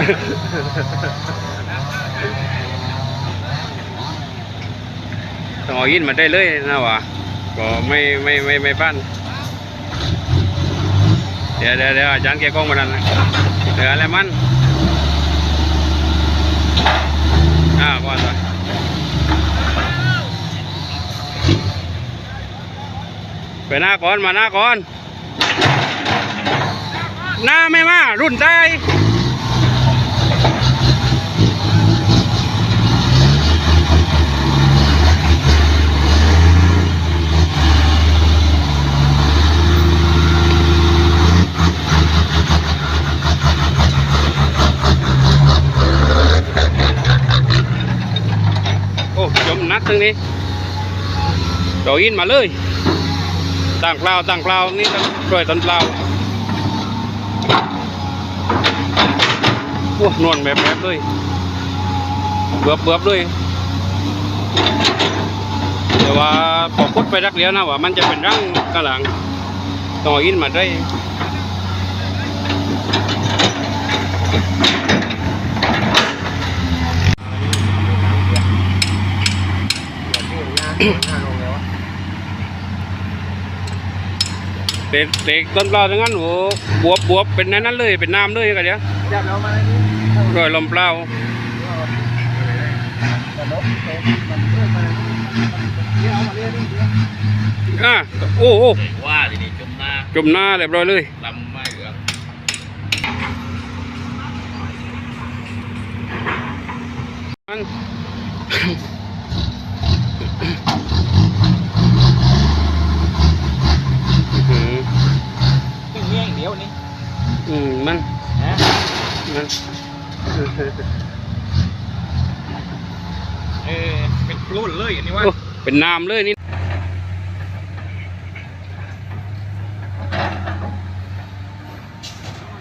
ต้องเอายินมาได้เลยนะวะก็ไม่ไม่ไม่ไม่ปั้นเดี๋ยวเดี๋ยวเดี๋ยวอาจารย์แกกล้องมาดันนเดี๋ยวอะไรมันอ่าก่อนไปไปหน้าก่อนมาหน้าก่อนหน้าไม่มารุ่นใจโอ้ จมนัดตรงนี้โดยินมาเลยตั้งเปล่าตั้งเปล่านี่ต้องช่วยต้นเปล่าโอ้นวลแบบแบบเลยเบือบเบือบเลยแต่ว่าพอพุดไปรักเดียวนะว่ามันจะเป็นรังกระหลังต่ออินมาได้ เด็กเด็กต้นเปล่าทั้งนั้นโอ้บวบบวบเป็นนั้นนั้นเลยเป็นน้ำเลยกันเดียวจับเรามาเลยนี่รอยลมเปล่าแต่นกเตะมันเพื่อนมาเดี๋ยวเอามาเรียนนี่เดี๋ยวอะโอ้โอ้ว่าทีนี้จมหน้าจมหน้าเรียบร้อยเลยลำไม่เหลืองมันอื้อหือ ตึงเงี้ยงเดียวนี่อืมมันฮะมันเออเป็นกลุ่นเลยอันนี้ว่า โอ้เป็นน้ำเลยนี่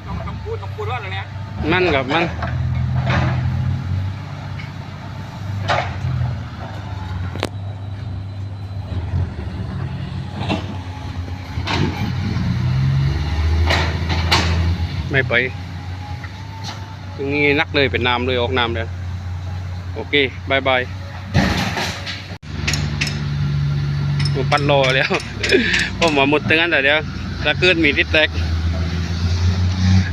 ต้องต้องพูดต้องพูดว่าอะไรเนี่ยมันกับมัน ไม่ไปตรงนี้นักเลยเป็นน้ำเลยออกน้ำเลยโอเคบายบายผมปัดรอแล้วผมมาหมดตั้งนั้นแต่เดียวถ้าเกิดมีทิศแตก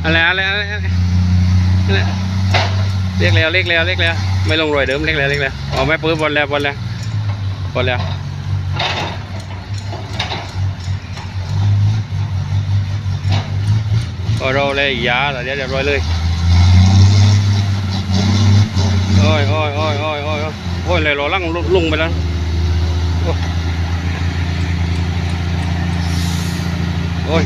อะไรอะไรอะไรเรียกแล้วเรียกแล้วเรียกแล้วไม่ลงรอยเดิมเรียกแล้วเรียกแล้วเอาไม่ปื้บอลแล้วบอลแล้วบอลแล้ว พอเราเลยยาแต่เดี๋ยวเรียบร้อยเลยโอ้ยโอ้ยโอ้ยโอ้ยโอ้ยโอ้ยเลยรอลั่งลุงไปแล้วโอ้ย